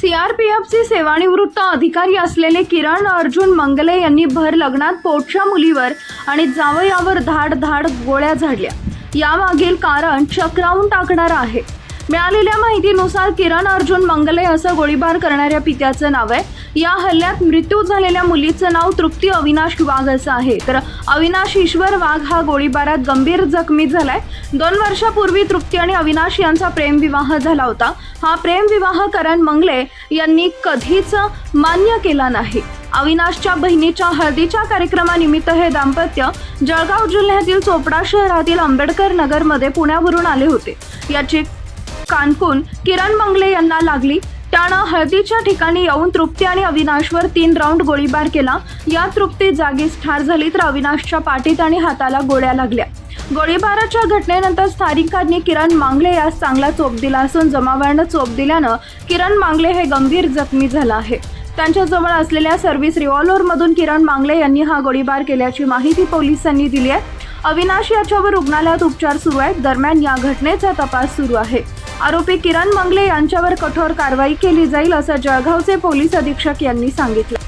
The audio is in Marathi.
सीआरपीएफचे सेवानिवृत्त अधिकारी असलेले किरण अर्जुन मंगले यांनी भर लग्नात पोटच्या मुलीवर आणि जावयावर धाड धाड गोळ्या झाडल्या. यामागील कारण चक्रावून टाकणारं आहे. मिळालेल्या माहितीनुसार किरण अर्जुन मंगले असं गोळीबार करणाऱ्या पित्याचं नाव आहे. या हल्ल्यात मृत्यू झालेल्या मुलीचं नाव तृप्ती अविनाश वाघ असं आहे. तर अविनाश ईश्वर वाघ हा गोळीबारात गंभीर जखमी झालाय. दोन वर्षापूर्वी तृप्ती आणि अविनाश यांचा प्रेमविवाह झाला होता. हा प्रेमविवाह करण मंगले यांनी कधीच मान्य केला नाही. अविनाशच्या बहिणीच्या हळदीच्या कार्यक्रमानिमित्त हे दाम्पत्य जळगाव जिल्ह्यातील चोपडा शहरातील आंबेडकर नगरमध्ये पुण्यावरून आले होते. याची कानकून किरण मंगले यांना लागली. त्यानं हळदीच्या ठिकाणी येऊन तृप्ती आणि अविनाशवर तीन राऊंड गोळीबार केला. या तृप्ती जागीच ठार झाली तर अविनाशच्या पाठीत आणि हाताला गोळ्या लागल्या. गोळीबाराच्या घटनेनंतर स्थानिकांनी किरण मांगले यास चांगला चोप दिला असून जमावानं चोप दिल्यानं किरण मांगले हे गंभीर जखमी झाला आहे. त्यांच्याजवळ असलेल्या सर्व्हिस रिव्हॉल्व्हरमधून किरण मांगले यांनी हा गोळीबार केल्याची माहिती पोलिसांनी दिली आहे. अविनाश याच्यावर रुग्णालयात उपचार सुरू आहेत. दरम्यान या घटनेचा तपास सुरू आहे. आरोपी किरण मंगले यांच्यावर कठोर कारवाई केली जाईल असं जळगावचे पोलीस अधीक्षक यांनी सांगितलं.